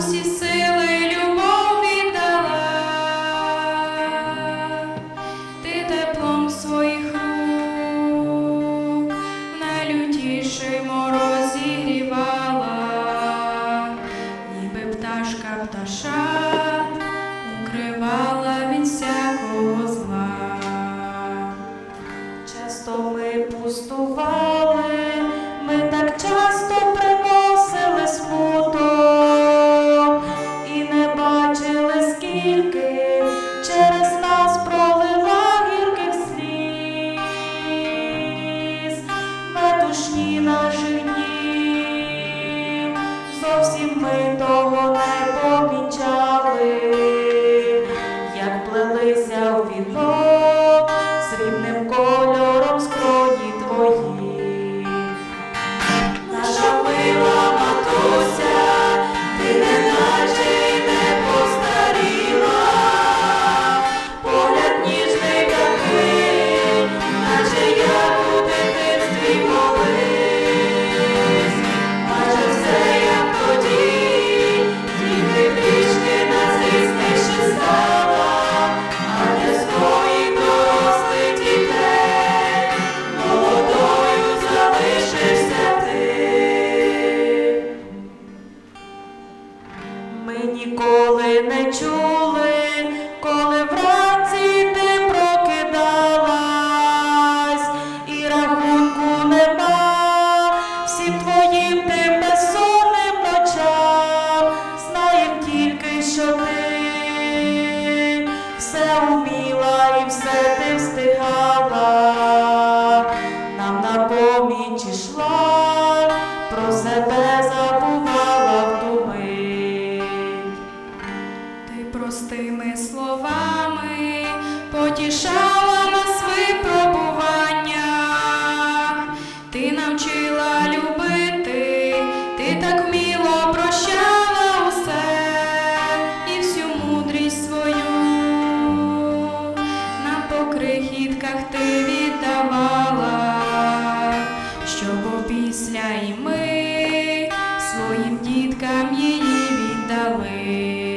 усі сили любов віддала, ти теплом своїх рук найлютіший мороз зігрівала, ніби пташка пташа укривала від всякого зла. Часто ми пустували. страшні наші дні, зовсім ми того не помічали. ніколи не чули. простими словами потішала нас випробування, ти навчила любити, ти так вміло прощала усе і всю мудрість свою на покрихітках ти віддавала, щоб опісля і ми своїм діткам її віддали.